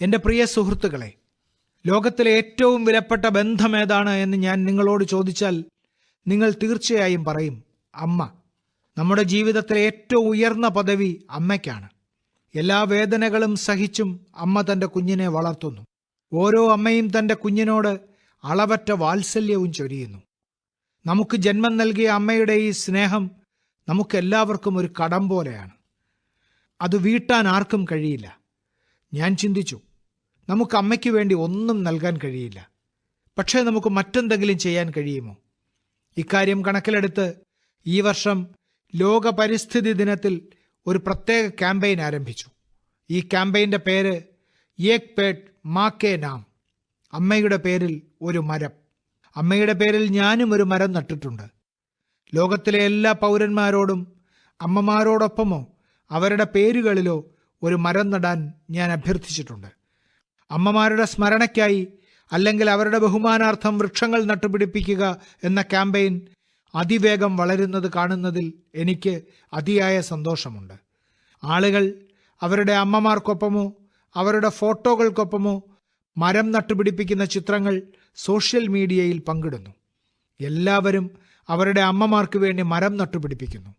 എന്റെ പ്രിയ സുഹൃത്തുക്കളെ ലോകത്തിലെ ഏറ്റവും വിലപ്പെട്ട ബന്ധം ഏതാണ് എന്ന് ഞാൻ നിങ്ങളോട് ചോദിച്ചാൽ നിങ്ങൾ തീർച്ചയായും പറയും അമ്മ. നമ്മുടെ ജീവിതത്തിലെ ഏറ്റവും ഉയർന്ന പദവി അമ്മയ്ക്കാണ്. എല്ലാ വേദനകളും സഹിച്ചും അമ്മ തന്റെ കുഞ്ഞിനെ വളർത്തുന്നു. ഓരോ അമ്മയും തന്റെ കുഞ്ഞിനോട് അളവറ്റ വാത്സല്യവും ചൊരിയുന്നു. നമുക്ക് ജന്മം നൽകിയ അമ്മയുടെ ഈ സ്നേഹം നമുക്കെല്ലാവർക്കും ഒരു കടം പോലെയാണ്. അത് വീട്ടാൻ ആർക്കും കഴിയില്ല. ഞാൻ ചിന്തിച്ചു നമുക്ക് അമ്മയ്ക്ക് വേണ്ടി ഒന്നും നൽകാൻ കഴിയില്ല. പക്ഷേ നമുക്ക് മറ്റെന്തെങ്കിലും ചെയ്യാൻ കഴിയുമോ? ഇക്കാര്യം കണക്കിലെടുത്ത് ഈ വർഷം ലോക പരിസ്ഥിതി ദിനത്തിൽ ഒരു പ്രത്യേക ക്യാമ്പയിൻ ആരംഭിച്ചു. ഈ ക്യാമ്പയിന്റെ പേര് ഏക് പേട്ട് മാക്കേ നാം. അമ്മയുടെ പേരിൽ ഒരു മരം. അമ്മയുടെ പേരിൽ ഞാനും ഒരു മരം നട്ടിട്ടുണ്ട്. ലോകത്തിലെ എല്ലാ പൗരന്മാരോടും അമ്മമാരോടൊപ്പമോ അവരുടെ പേരുകളിലോ ഒരു മരം നടാൻ ഞാൻ അഭ്യർത്ഥിച്ചിട്ടുണ്ട്. അമ്മമാരുടെ സ്മരണയ്ക്കായി അല്ലെങ്കിൽ അവരുടെ ബഹുമാനാർത്ഥം വൃക്ഷങ്ങൾ നട്ടുപിടിപ്പിക്കുക എന്ന ക്യാമ്പയിൻ അതിവേഗം വളരുന്നത് കാണുന്നതിൽ എനിക്ക് അതിയായ സന്തോഷമുണ്ട്. ആളുകൾ അവരുടെ അമ്മമാർക്കൊപ്പമോ അവരുടെ ഫോട്ടോകൾക്കൊപ്പമോ മരം നട്ടുപിടിപ്പിക്കുന്ന ചിത്രങ്ങൾ സോഷ്യൽ മീഡിയയിൽ പങ്കിടുന്നു. എല്ലാവരും അവരുടെ അമ്മമാർക്ക് വേണ്ടി മരം നട്ടുപിടിപ്പിക്കുന്നു.